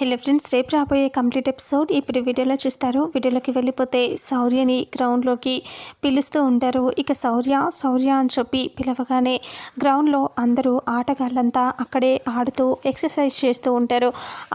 Hello friends రేపు రాబోయే complete episode ఇప్పుడు వీడియోలో చూస్తారు. వీడియోలోకి వెళ్ళిపోతే శౌర్యని గ్రౌండ్లోకి పిలుస్తూ ఉంటారు. ఇక శౌర్య శౌర్య అని చెప్పి పిలవగానే గ్రౌండ్లో అందరూ ఆటగాళ్ళంతా అక్కడే ఆడుతూ ఎక్సర్సైజ్ చేస్తూ ఉంటారు.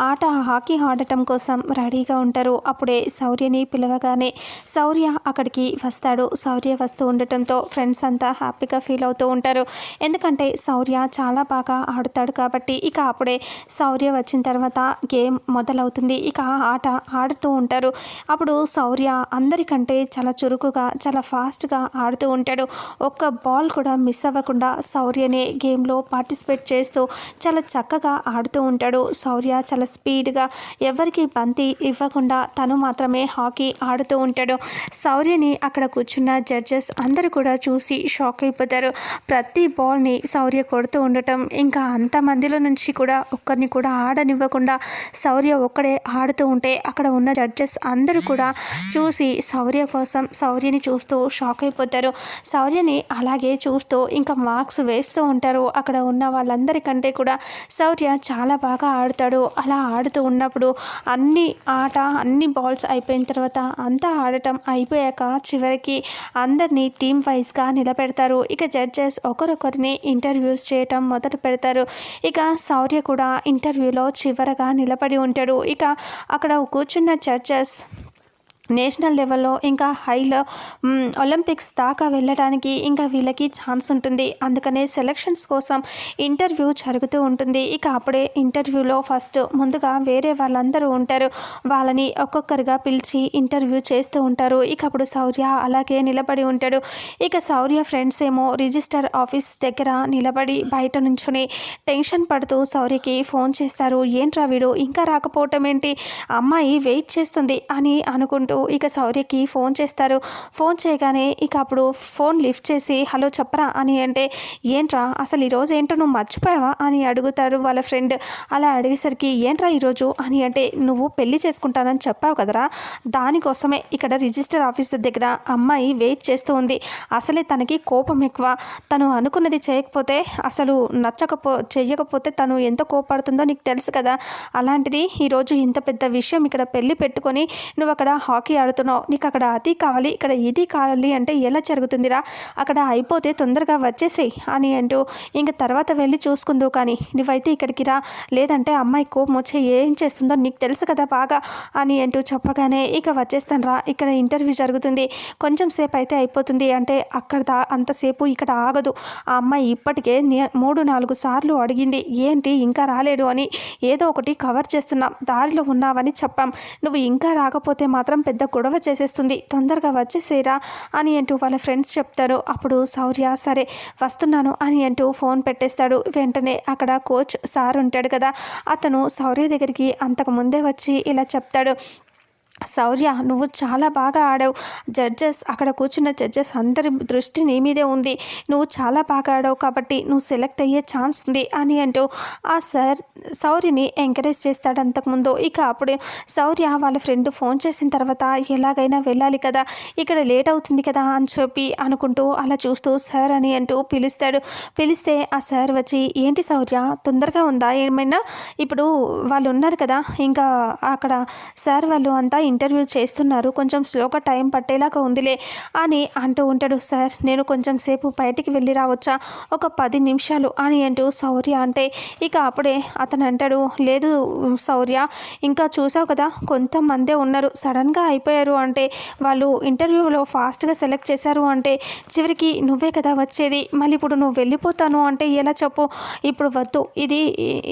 ఆట హాకీ ఆడటం కోసం రెడీగా ఉంటారు. అప్పుడే శౌర్యని పిలవగానే శౌర్య అక్కడికి వస్తాడు. శౌర్య వస్తూ ఉండటంతో ఫ్రెండ్స్ అంతా హ్యాపీగా ఫీల్ అవుతూ ఉంటారు. ఎందుకంటే శౌర్య చాలా బాగా ఆడుతాడు కాబట్టి ఇక అప్పుడే శౌర్య వచ్చిన తర్వాత గేమ్ మొదలవుతుంది. ఇక ఆట ఆడుతూ ఉంటారు. అప్పుడు శౌర్య అందరికంటే చాలా చురుకుగా చాలా ఫాస్ట్గా ఆడుతూ ఉంటాడు. ఒక్క బాల్ కూడా మిస్ అవ్వకుండా శౌర్యనే గేమ్లో పార్టిసిపేట్ చేస్తూ చాలా చక్కగా ఆడుతూ ఉంటాడు. శౌర్య చాలా స్పీడ్గా ఎవరికి బంతి ఇవ్వకుండా తను మాత్రమే హాకీ ఆడుతూ ఉంటాడు. శౌర్యని అక్కడ కూర్చున్న జడ్జెస్ అందరూ కూడా చూసి షాక్ అయిపోతారు. ప్రతి బాల్ని శౌర్య కొడుతూ ఉండటం ఇంకా అంతమందిలో నుంచి కూడా ఒక్కరిని కూడా ఆడనివ్వకుండా శౌర్య ఒక్కడే ఆడుతూ ఉంటే అక్కడ ఉన్న జడ్జెస్ అందరూ కూడా చూసి శౌర్య కోసం శౌర్యని చూస్తూ షాక్ అయిపోతారు. శౌర్యని అలాగే చూస్తూ ఇంకా మార్క్స్ వేస్తూ ఉంటారు. అక్కడ ఉన్న వాళ్ళందరికంటే కూడా శౌర్య చాలా బాగా ఆడుతాడు. అలా ఆడుతూ ఉన్నప్పుడు అన్ని ఆట అన్ని బాల్స్ అయిపోయిన తర్వాత అంతా ఆడటం అయిపోయాక చివరికి అందరినీ టీం వైజ్గా నిలబెడతారు. ఇక జడ్జెస్ ఒకరొకరిని ఇంటర్వ్యూస్ చేయటం మొదలు పెడతారు. ఇక శౌర్య కూడా ఇంటర్వ్యూలో చివరగా నిలబడి ఉంటాడు. ఇక అక్కడ కూర్చున్న చర్చస్ నేషనల్ లెవెల్లో ఇంకా హైలో ఒలింపిక్స్ దాకా వెళ్ళడానికి ఇంకా వీళ్ళకి ఛాన్స్ ఉంటుంది. అందుకనే సెలక్షన్స్ కోసం ఇంటర్వ్యూ జరుగుతూ ఉంటుంది. ఇక అప్పుడే ఇంటర్వ్యూలో ఫస్ట్ ముందుగా వేరే వాళ్ళందరూ ఉంటారు. వాళ్ళని ఒక్కొక్కరిగా పిలిచి ఇంటర్వ్యూ చేస్తూ ఉంటారు. ఇక అప్పుడు శౌర్య అలాగే నిలబడి ఉంటాడు. ఇక శౌర్య ఫ్రెండ్స్ ఏమో రిజిస్టర్ ఆఫీస్ దగ్గర నిలబడి బయట నుంచుని టెన్షన్ పడుతూ శౌర్యకి ఫోన్ చేస్తారు. ఏంట్రా వీడు? ఇంకా రాకపోవటం ఏంటి? అమ్మాయి వెయిట్ చేస్తుంది అని అనుకుంటూ ఇక శౌర్యకి ఫోన్ చేస్తారు. ఫోన్ చేయగానే ఇక అప్పుడు ఫోన్ లిఫ్ట్ చేసి హలో చెప్పరా? అని అంటే ఏంట్రా అసలు ఈరోజు ఏంటో నువ్వు మర్చిపోయావా? అని అడుగుతారు వాళ్ళ ఫ్రెండ్. అలా అడిగేసరికి ఏంట్రా ఈరోజు అని అంటే నువ్వు పెళ్ళి చేసుకుంటానని చెప్పావు కదరా? దానికోసమే ఇక్కడ రిజిస్టర్ ఆఫీసర్ దగ్గర అమ్మాయి వెయిట్ చేస్తూ ఉంది. అసలే తనకి కోపం ఎక్కువ. తను అనుకున్నది చేయకపోతే అసలు నచ్చకపో చేయకపోతే తను ఎంత కోపడుతుందో నీకు తెలుసు కదా? అలాంటిది ఈరోజు ఇంత పెద్ద విషయం ఇక్కడ పెళ్ళి పెట్టుకొని నువ్వు అక్కడ హాకీ ఆడుతున్నావు. నీకు అక్కడ అది కావాలి ఇక్కడ ఇది కావాలి అంటే ఎలా జరుగుతుందిరా? అక్కడ అయిపోతే తొందరగా వచ్చేసేయి అని అంటూ ఇంక తర్వాత వెళ్ళి చూసుకుందు. కానీ నువ్వైతే ఇక్కడికి రా. లేదంటే అమ్మాయి కోపం వచ్చే ఏం చేస్తుందో నీకు తెలుసు కదా బాగా అని అంటూ చెప్పగానే ఇక వచ్చేస్తాను రా. ఇక్కడ ఇంటర్వ్యూ జరుగుతుంది. కొంచెం సేపు అయితే అయిపోతుంది. అంటే అక్కడ దా అంతసేపు ఇక్కడ ఆగదు. ఆ అమ్మాయి ఇప్పటికే మూడు నాలుగు సార్లు అడిగింది. ఏంటి ఇంకా రాలేడు అని ఏదో ఒకటి కవర్ చేస్తున్నాం. దారిలో ఉన్నావని చెప్పాం. నువ్వు ఇంకా రాకపోతే మాత్రం పెద్ద గొడవ చేసేస్తుంది. తొందరగా వచ్చేసేరా అని అంటూ వాళ్ళ ఫ్రెండ్స్ చెప్తారు. అప్పుడు శౌర్య సరే వస్తున్నాను అని అంటూ ఫోన్ పెట్టేస్తాడు. వెంటనే అక్కడ కోచ్ సార్ ఉంటాడు కదా. అతను శౌర్య దగ్గరికి అంతకు ముందే వచ్చి ఇలా చెప్తాడు. శౌర్య నువ్వు చాలా బాగా ఆడావు. జడ్జెస్ అక్కడ కూర్చున్న జడ్జెస్ అందరి దృష్టి నీ మీదే ఉంది. నువ్వు చాలా బాగా ఆడావు కాబట్టి నువ్వు సెలెక్ట్ అయ్యే ఛాన్స్ ఉంది అని అంటూ ఆ సార్ శౌర్యని ఎంకరేజ్ చేస్తాడు అంతకుముందు. ఇక అప్పుడు శౌర్య వాళ్ళ ఫ్రెండ్ ఫోన్ చేసిన తర్వాత ఎలాగైనా వెళ్ళాలి కదా ఇక్కడ లేట్ అవుతుంది కదా అని చెప్పి అనుకుంటూ అలా చూస్తూ సార్ అని అంటూ పిలుస్తాడు. పిలిస్తే ఆ సార్ వచ్చి ఏంటి శౌర్య తొందరగా ఉందా? ఏమైనా? ఇప్పుడు వాళ్ళు ఉన్నారు కదా ఇంకా అక్కడ సార్ వాళ్ళు అంతా ఇంటర్వ్యూ చేస్తున్నారు. కొంచెం స్లోగా టైం పట్టేలాగా ఉందిలే అని అంటూ ఉంటాడు. సార్ నేను కొంచెం సేపు బయటికి వెళ్ళి రావచ్చా? ఒక పది నిమిషాలు అని అంటూ శౌర్య అంటే ఇక అప్పుడే అతను అంటాడు లేదు శౌర్య ఇంకా చూసావు కదా కొంతమందే ఉన్నారు. సడన్గా అయిపోయారు అంటే వాళ్ళు ఇంటర్వ్యూలో ఫాస్ట్గా సెలెక్ట్ చేశారు అంటే చివరికి నువ్వే కదా వచ్చేది. మళ్ళీ ఇప్పుడు నువ్వు వెళ్ళిపోతాను అంటే ఎలా చెప్పు? ఇప్పుడు వద్దు. ఇది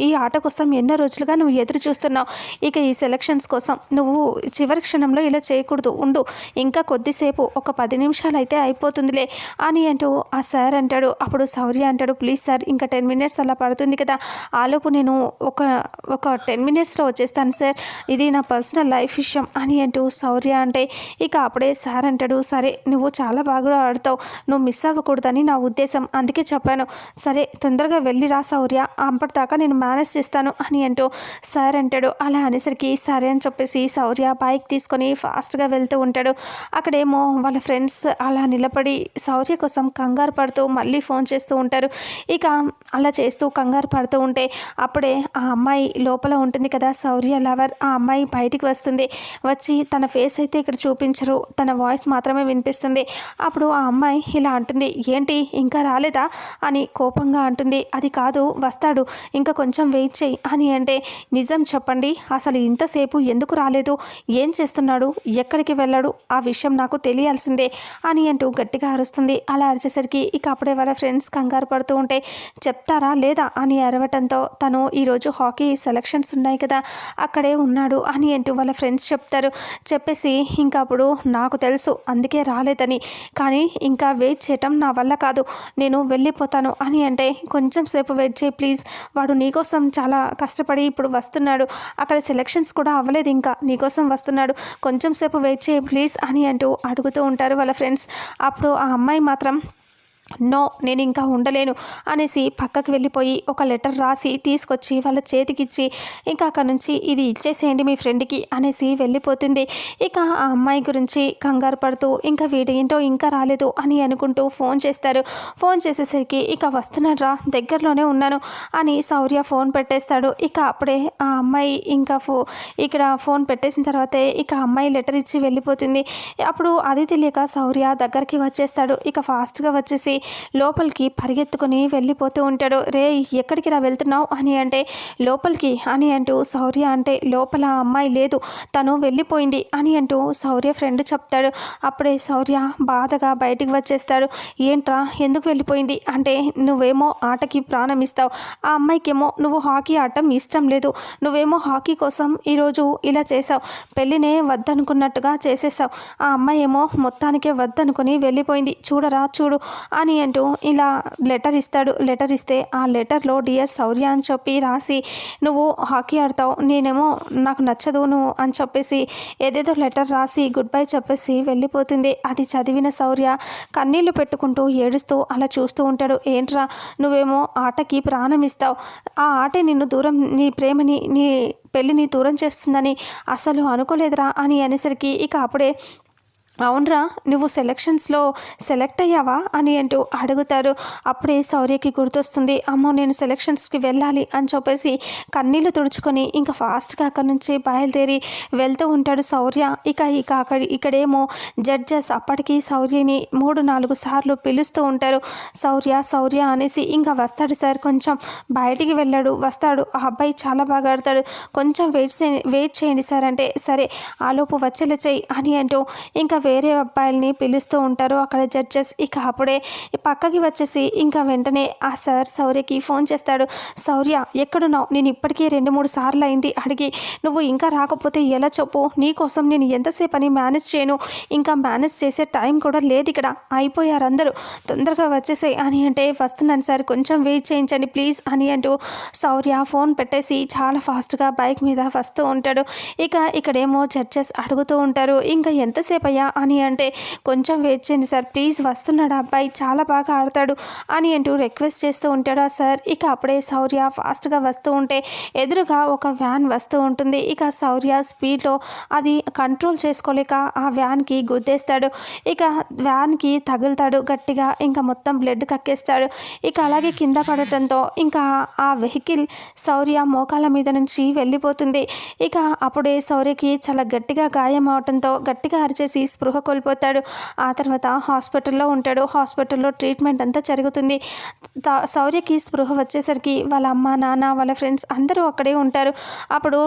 ఈ ఆట కోసం ఎన్నో రోజులుగా నువ్వు ఎదురు చూస్తున్నావు. ఇక ఈ సెలక్షన్స్ కోసం నువ్వు చివరి క్షణంలో ఇలా చేయకూడదు. ఉండు. ఇంకా కొద్దిసేపు ఒక పది నిమిషాలు అయితే అయిపోతుందిలే. అని అంటూ ఆ సార్ అంటాడు. అప్పుడు శౌర్య అంటాడు ప్లీజ్ సార్ ఇంకా టెన్ మినిట్స్ అలా పడుతుంది కదా. ఆలోపు నేను ఒక ఒక టెన్ మినిట్స్లో వచ్చేస్తాను సార్. ఇది నా పర్సనల్ లైఫ్ విషయం అని అంటూ శౌర్య అంటే ఇక అప్పుడే సార్ అంటాడు సరే నువ్వు చాలా బాగా ఆడతావు. నువ్వు మిస్ అవ్వకూడదని నా ఉద్దేశం. అందుకే చెప్పాను. సరే తొందరగా వెళ్ళి రా శౌర్య. అంపటిదాకా నేను మేనేజ్ చేస్తాను అని అంటూ సార్ అంటాడు. అలా అనేసరికి సరే అని చెప్పేసి శౌర్య బాయ్ బైక్ తీసుకొని ఫాస్ట్గా వెళ్తూ ఉంటాడు. అక్కడేమో వాళ్ళ ఫ్రెండ్స్ అలా నిలబడి శౌర్య కోసం కంగారు పడుతూ మళ్ళీ ఫోన్ చేస్తూ ఉంటారు. ఇక అలా చేస్తూ కంగారు పడుతూ ఉంటే అప్పుడే ఆ అమ్మాయి లోపల ఉంటుంది కదా శౌర్య లవర్. ఆ అమ్మాయి బయటికి వస్తుంది. వచ్చి తన ఫేస్ అయితే ఇక్కడ చూపించరు. తన వాయిస్ మాత్రమే వినిపిస్తుంది. అప్పుడు ఆ అమ్మాయి ఇలా అంటుంది ఏంటి ఇంకా రాలేదా? అని కోపంగా అంటుంది. అది కాదు వస్తాడు. ఇంకా కొంచెం వెయిట్ చేయి అని అంటే నిజం చెప్పండి. అసలు ఇంతసేపు ఎందుకు రాలేదు? ఏం చేస్తున్నాడు? ఎక్కడికి వెళ్ళాడు? ఆ విషయం నాకు తెలియాల్సిందే అని అంటూ గట్టిగా అరుస్తుంది. అలా అరిచేసరికి ఇక అప్పుడే వాళ్ళ ఫ్రెండ్స్ కంగారు పడుతూ ఉంటే చెప్తారా లేదా? అని అరవటంతో తను ఈరోజు హాకీ సెలక్షన్స్ ఉన్నాయి కదా అక్కడే ఉన్నాడు అని అంటూ వాళ్ళ ఫ్రెండ్స్ చెప్తారు. చెప్పేసి ఇంకా అప్పుడు నాకు తెలుసు అందుకే రాలేదని. కానీ ఇంకా వెయిట్ చేయటం నా వల్ల కాదు. నేను వెళ్ళిపోతాను అని అంటే కొంచెం సేపు వెయిట్ చేయి ప్లీజ్. వాడు నీకోసం చాలా కష్టపడి ఇప్పుడు వస్తున్నాడు. అక్కడ సెలక్షన్స్ కూడా అవ్వలేదు ఇంకా. నీకోసం వస్తున్నాడు కొంచెం సేపు వెయిట్ చేయి ప్లీజ్ అని అంటూ అడుగుతూ ఉంటారు వాళ్ళ ఫ్రెండ్స్. అప్పుడు ఆ అమ్మాయి మాత్రం నో నేను ఇంకా ఉండలేను అనేసి పక్కకు వెళ్ళిపోయి ఒక లెటర్ రాసి తీసుకొచ్చి వాళ్ళ చేతికిచ్చి ఇంకా అక్కడ నుంచి ఇది ఇచ్చేసేయండి మీ ఫ్రెండ్కి అనేసి వెళ్ళిపోతుంది. ఇక ఆ అమ్మాయి గురించి కంగారు పడుతూ ఇంకా వీడేంటో ఇంకా రాలేదు అని అనుకుంటూ ఫోన్ చేస్తారు. ఫోన్ చేసేసరికి ఇక వస్తున్నాడ్రా దగ్గరలోనే ఉన్నాను అని శౌర్య ఫోన్ పెట్టేస్తాడు. ఇక అప్పుడే ఆ అమ్మాయి ఇంకా ఫో ఇక్కడ ఫోన్ పెట్టేసిన తర్వాతే ఇక అమ్మాయి లెటర్ ఇచ్చి వెళ్ళిపోతుంది. అప్పుడు అది తెలియక శౌర్య దగ్గరికి వచ్చేస్తాడు. ఇక ఫాస్ట్గా వచ్చేసి లోపలికి పరిగెత్తుకుని వెళ్ళిపోతూ ఉంటాడు. రే ఎక్కడికి రా వెళ్తున్నావు? అని అంటే లోపలికి అని అంటూ శౌర్య అంటే లోపల అమ్మాయి లేదు. తను వెళ్ళిపోయింది అని అంటూ శౌర్య ఫ్రెండ్ చెప్తాడు. అప్పుడే శౌర్య బాధగా బయటికి వచ్చేస్తాడు. ఏంట్రా ఎందుకు వెళ్ళిపోయింది? అంటే నువ్వేమో ఆటకి ప్రాణం ఇస్తావు. ఆ అమ్మాయికేమో నువ్వు హాకీ ఆడటం ఇష్టం లేదు. నువ్వేమో హాకీ కోసం ఈరోజు ఇలా చేసావు పెళ్ళినే వద్దనుకున్నట్టుగా చేసేసావు ఆ అమ్మాయి ఏమో మొత్తానికే వద్దనుకుని వెళ్ళిపోయింది. చూడరా చూడు అని అంటూ ఇలా లెటర్ ఇస్తాడు లెటర్ ఇస్తే ఆ లెటర్లో డియర్ శౌర్య అని చెప్పి రాసి నువ్వు హాకీ ఆడతావు నేనేమో నాకు నచ్చదు నువ్వు అని చెప్పేసి ఏదేదో లెటర్ రాసి గుడ్ బై చెప్పేసి వెళ్ళిపోతుంది. అది చదివిన శౌర్య కన్నీళ్ళు పెట్టుకుంటూ ఏడుస్తూ అలా చూస్తూ ఉంటాడు. ఏంట్రా నువ్వేమో ఆటకి ప్రాణం ఇస్తావు. ఆ ఆటే నిన్ను దూరం నీ ప్రేమని నీ పెళ్ళిని దూరం చేస్తుందని అసలు అనుకోలేదురా అని అనేసరికి ఇక అప్పుడే అవునరా నువ్వు సెలక్షన్స్లో సెలెక్ట్ అయ్యావా అని అంటూ అడుగుతారు. అప్పుడే శౌర్యకి గుర్తొస్తుంది అమ్మో నేను సెలక్షన్స్కి వెళ్ళాలి అని చెప్పేసి కన్నీళ్ళు తుడుచుకొని ఇంకా ఫాస్ట్గా అక్కడి నుంచి బయలుదేరి వెళ్తూ ఉంటాడు శౌర్య. ఇక ఇక అక్కడ ఇక్కడేమో జడ్జెస్ అప్పటికి శౌర్యని మూడు నాలుగు సార్లు పిలుస్తూ ఉంటారు. శౌర్య శౌర్య అనేసి ఇంకా వస్తాడు సార్ కొంచెం బయటికి వెళ్ళాడు వస్తాడు. ఆ అబ్బాయి చాలా బాగా ఆడతాడు. కొంచెం వెయిట్ వెయిట్ చేయండి సార్ అంటే సరే ఆలోపు వచ్చేలా చేయి అని అంటూ ఇంకా వేరే అబ్బాయిల్ని పిలుస్తూ ఉంటారు. అక్కడ జడ్జెస్ ఇక అప్పుడే పక్కకి వచ్చేసి ఇంకా వెంటనే ఆ సార్ శౌర్యకి ఫోన్ చేస్తాడు. శౌర్య ఎక్కడున్నావు? నేను ఇప్పటికీ రెండు మూడు సార్లు అయింది. అడిగి నువ్వు ఇంకా రాకపోతే ఎలా చెప్పు? నీకోసం నేను ఎంతసేపు అని మేనేజ్ చేయను. ఇంకా మేనేజ్ చేసే టైం కూడా లేదు ఇక్కడ. అయిపోయారు అందరూ. తొందరగా వచ్చేసాయి అని అంటే వస్తున్నాను సార్ కొంచెం వెయిట్ చేయించండి ప్లీజ్ అని అంటూ శౌర్య ఫోన్ పెట్టేసి చాలా ఫాస్ట్గా బైక్ మీద వస్తూ ఉంటాడు. ఇక ఇక్కడేమో జడ్జెస్ అడుగుతూ ఉంటారు. ఇంకా ఎంతసేపు అయ్యా అని అంటే కొంచెం వెయిట్ చేయండి సార్. ప్లీజ్ వస్తున్నాడు అబ్బాయి చాలా బాగా ఆడతాడు అని అంటూ రిక్వెస్ట్ చేస్తూ ఉంటాడా సార్? ఇక అప్పుడే శౌర్య ఫాస్ట్గా వస్తూ ఉంటే ఎదురుగా ఒక వ్యాన్ వస్తూ ఉంటుంది. ఇక శౌర్య స్పీడ్లో అది కంట్రోల్ చేసుకోలేక ఆ వ్యాన్కి గుద్దేస్తాడు. ఇక వ్యాన్కి తగులుతాడు గట్టిగా ఇంకా మొత్తం బ్లడ్ కక్కేస్తాడు. ఇక అలాగే కింద పడటంతో ఇంకా ఆ వెహికల్ శౌర్య మోకాల మీద నుంచి వెళ్ళిపోతుంది. ఇక అప్పుడే శౌర్యకి చాలా గట్టిగా గాయం అవటంతో గట్టిగా అరిచేసి స్పృహ కోల్పోతాడు. ఆ తర్వాత హాస్పిటల్లో ఉంటాడు. హాస్పిటల్లో ట్రీట్మెంట్ అంతా జరుగుతుంది. శౌర్యకి స్పృహ వచ్చేసరికి వాళ్ళ అమ్మ నాన్న వాళ్ళ ఫ్రెండ్స్ అందరూ అక్కడే ఉంటారు. అప్పుడు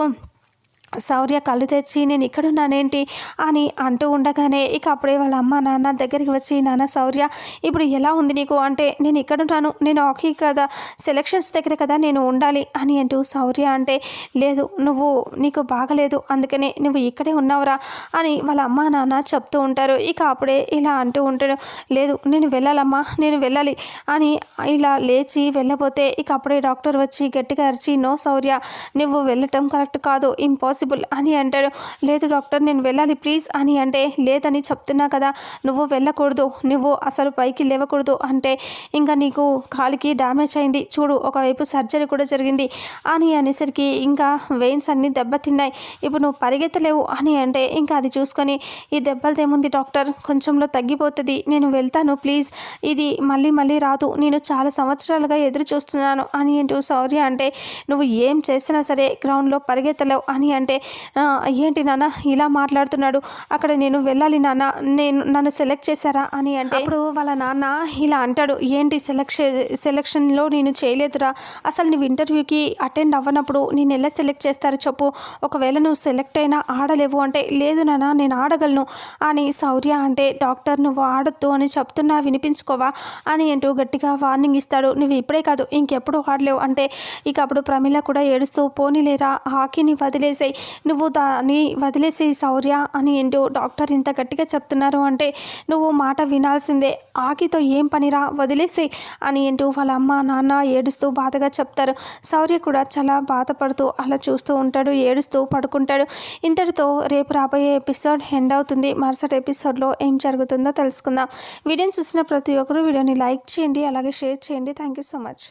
శౌర్య కళ్ళు తెచ్చి నేను ఇక్కడున్నానేంటి? అని అంటూ ఉండగానే ఇక అప్పుడే వాళ్ళ అమ్మ నాన్న దగ్గరికి వచ్చి నాన్న శౌర్య ఇప్పుడు ఎలా ఉంది నీకు? అంటే నేను ఇక్కడున్నాను నేను హాకీ కదా సెలక్షన్స్ దగ్గర కదా నేను ఉండాలి అని అంటూ శౌర్య అంటే లేదు నువ్వు నీకు బాగలేదు అందుకనే నువ్వు ఇక్కడే ఉన్నావురా అని వాళ్ళ అమ్మ నాన్న చెప్తూ ఉంటారు. ఇక అప్పుడే ఇలా అంటూ ఉంటాడు లేదు నేను వెళ్ళాలమ్మా నేను వెళ్ళాలి అని ఇలా లేచి వెళ్ళబోతే ఇక అప్పుడే డాక్టర్ వచ్చి గట్టిగా అరిచి నో శౌర్య నువ్వు వెళ్ళటం కరెక్ట్ కాదు ఇంపాసిబుల్ పాసిబుల్ అని అంటాడు లేదు డాక్టర్ నేను వెళ్ళాలి ప్లీజ్ అని అంటే లేదని చెప్తున్నా కదా నువ్వు వెళ్ళకూడదు నువ్వు అసలు పైకి లేవకూడదు అంటే ఇంకా నీకు కాలికి డ్యామేజ్ అయింది చూడు ఒకవైపు సర్జరీ కూడా జరిగింది అని అనేసరికి ఇంకా వెయిన్స్ అన్నీ దెబ్బతిన్నాయి. ఇప్పుడు నువ్వు పరిగెత్తలేవు అని అంటే ఇంకా అది చూసుకొని ఈ దెబ్బలదేముంది డాక్టర్? కొంచెంలో తగ్గిపోతుంది నేను వెళ్తాను ప్లీజ్. ఇది మళ్ళీ మళ్ళీ రాదు నేను చాలా సంవత్సరాలుగా ఎదురు చూస్తున్నాను అని అంటూ సౌర్య అంటే నువ్వు ఏం చేసినా సరే గ్రౌండ్లో పరిగెత్తలేవు అని అంటే అంటే ఏంటి నాన్న ఇలా మాట్లాడుతున్నాడు? అక్కడ నేను వెళ్ళాలి నాన్న. నేను నన్ను సెలెక్ట్ చేశారా? అని అంటే అప్పుడు వాళ్ళ నాన్న ఇలా అంటాడు ఏంటి సెలెక్షన్ సెలెక్షన్లో నేను చేయలేదురా. అసలు నువ్వు ఇంటర్వ్యూకి అటెండ్ అవ్వనప్పుడు నేను ఎలా సెలెక్ట్ చేస్తారు చెప్పు. ఒకవేళ నువ్వు సెలెక్ట్ అయినా ఆడలేవు అంటే లేదు నాన్న నేను ఆడగలను అని శౌర్య అంటే డాక్టర్ నువ్వు ఆడొద్దు అని చెప్తున్నా వినిపించుకోవా? అని అంటూ గట్టిగా వార్నింగ్ ఇస్తాడు. నువ్వు ఇప్పుడే కాదు ఇంకెప్పుడు ఆడలేవు అంటే ఇక అప్పుడు ప్రమిళ కూడా ఏడుస్తూ పోనీలేరా హాకీని వదిలేసాయి. నువ్వు దాన్ని వదిలేసి శౌర్య అని ఏంటో డాక్టర్ ఇంత గట్టిగా చెప్తున్నారు అంటే నువ్వు మాట వినాల్సిందే. ఆకితో ఏం పనిరా? వదిలేసి అని ఏంటో వాళ్ళ అమ్మ నాన్న ఏడుస్తూ బాధగా చెప్తారు. శౌర్య కూడా చాలా బాధపడుతూ అలా చూస్తూ ఉంటాడు ఏడుస్తూ పడుకుంటాడు. ఇంతటితో రేపు రాబోయే ఎపిసోడ్ ఎండ్ అవుతుంది. మరుసటి ఎపిసోడ్లో ఏం జరుగుతుందో తెలుసుకుందాం. వీడియోని చూసిన ప్రతి ఒక్కరూ వీడియోని లైక్ చేయండి అలాగే షేర్ చేయండి. Thank you so much.